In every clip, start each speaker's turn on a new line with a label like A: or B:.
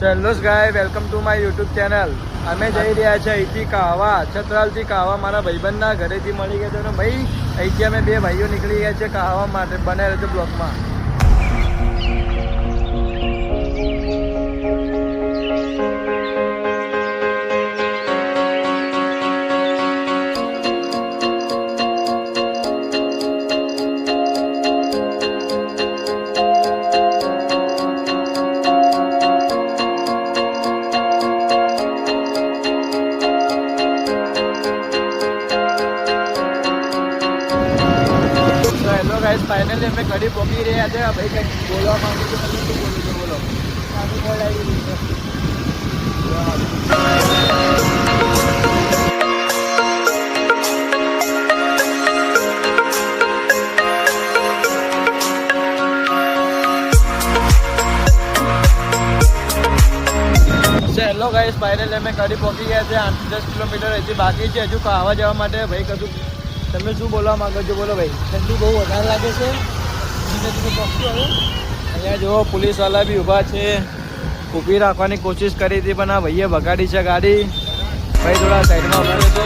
A: ચલો guys welcome to my YouTube channel અમે જઈ રહ્યા છે અહીંથી કાવા, છત્રાલથી કાવા. મારા ભાઈબંધના ઘરેથી મળી ગયા છે ભાઈ, અહીંથી અમે બે ભાઈઓ નીકળી ગયા છે કાવા માટે બને રહેજો બ્લોકમાં. ગાઈસ ફાઇનલી અમે ઘડી પહોંચી રહ્યા છે. ભાઈ કંઈક બોલવા માંગુ છું. બોલું છું બોલો. છે. હેલો ગાઈસ ફાઇનલી અમે કડી પહોંચી ગયા છે. આઠ દસ કિલોમીટર હજી બાકી છે. હજુ ખાવા જવા માટે ભાઈ કશું તમે શું બોલવા માંગો છો? બોલો ભાઈ. ઠંડી બહુ વધારે લાગે છે. અહીંયા જુઓ પોલીસવાળા બી ઊભા છે. ઊભી રાખવાની કોશિશ કરી હતી પણ આ ભાઈએ બગાડી છે ગાડી. ભાઈ થોડા સાઈડમાં ઊભા તો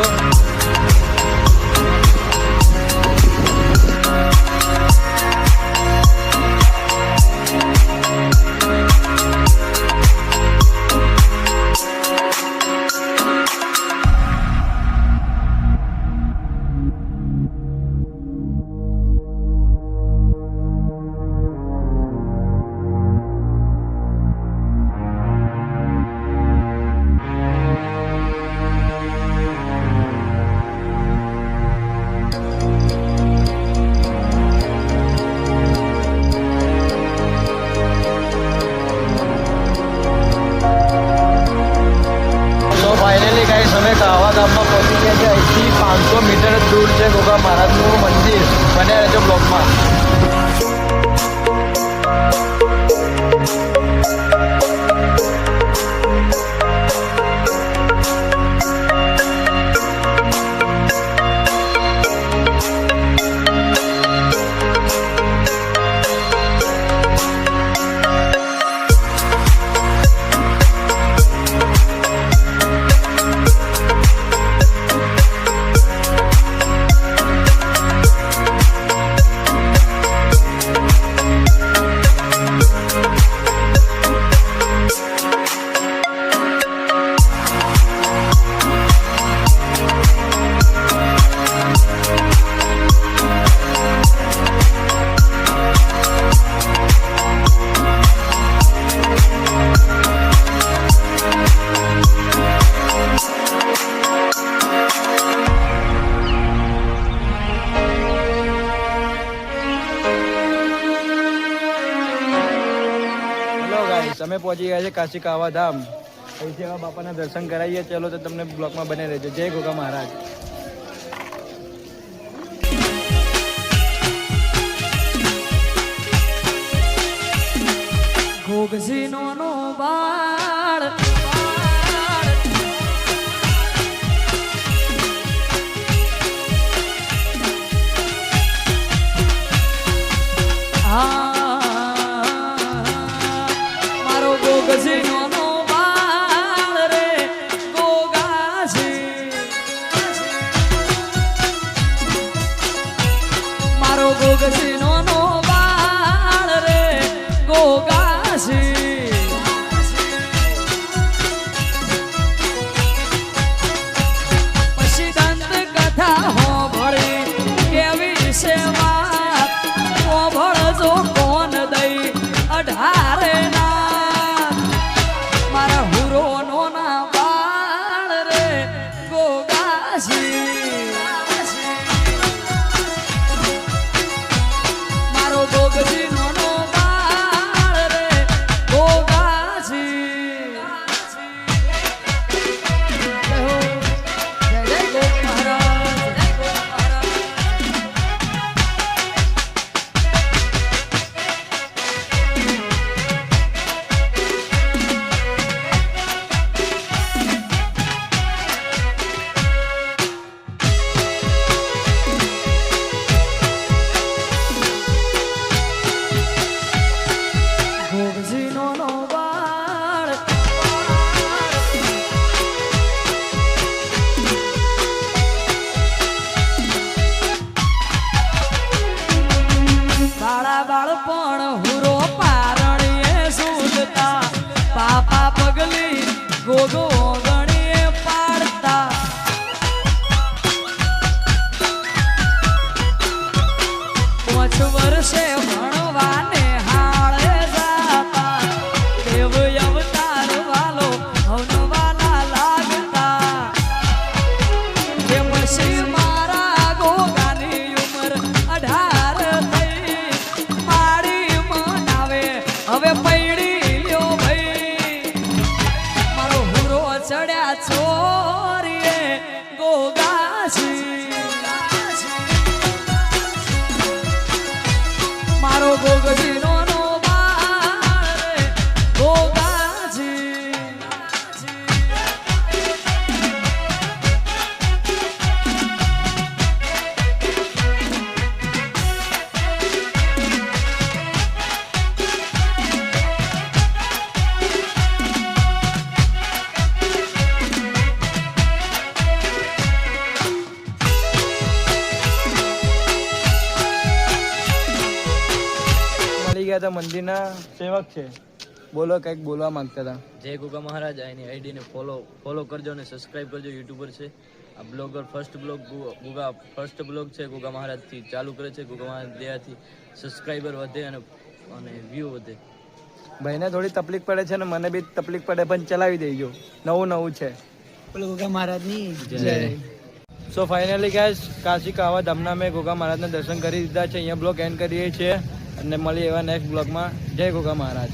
A: અમે પહોંચી ગયા છે કાશી કાવા ધામ. હવે બાપાના દર્શન કરાવીએ. ચલો તો તમને બ્લોકમાં બને રહેજો. જય ગોગા મહારાજ.
B: ઘોઘસીનો નો બાળ મારો
A: માતા મંદિરના સેવક છે. બોલો કંઈક બોલવા માંગતા હતા.
C: જય ગુગા મહારાજ એની આઈડીને ફોલો ફોલો કરજો અને સબસ્ક્રાઇબ કરજો યુટ્યુબર છે. આ blogger first blog Guga first blog છે ગુગા મહારાજથી ચાલુ કરે છે ગુગા મહારાજ દયાથી સબસ્ક્રાઇબર વધે અને અને વ્યૂ વધે.
A: ભાઈને થોડી તકલીફ પડે છે ને મને બી તકલીફ પડે પણ ચલાવી દેજો. નવું નવું છે. So finally guys Kashi Kava ધામના મેં ગોગા મહારાજના દર્શન કરી દીધા છે. અહીંયા બ્લોગ એન્ડ કરીએ છીએ. અને મળીએ એવા નેક્સ્ટ બ્લોગમાં જય ગોગા મહારાજ.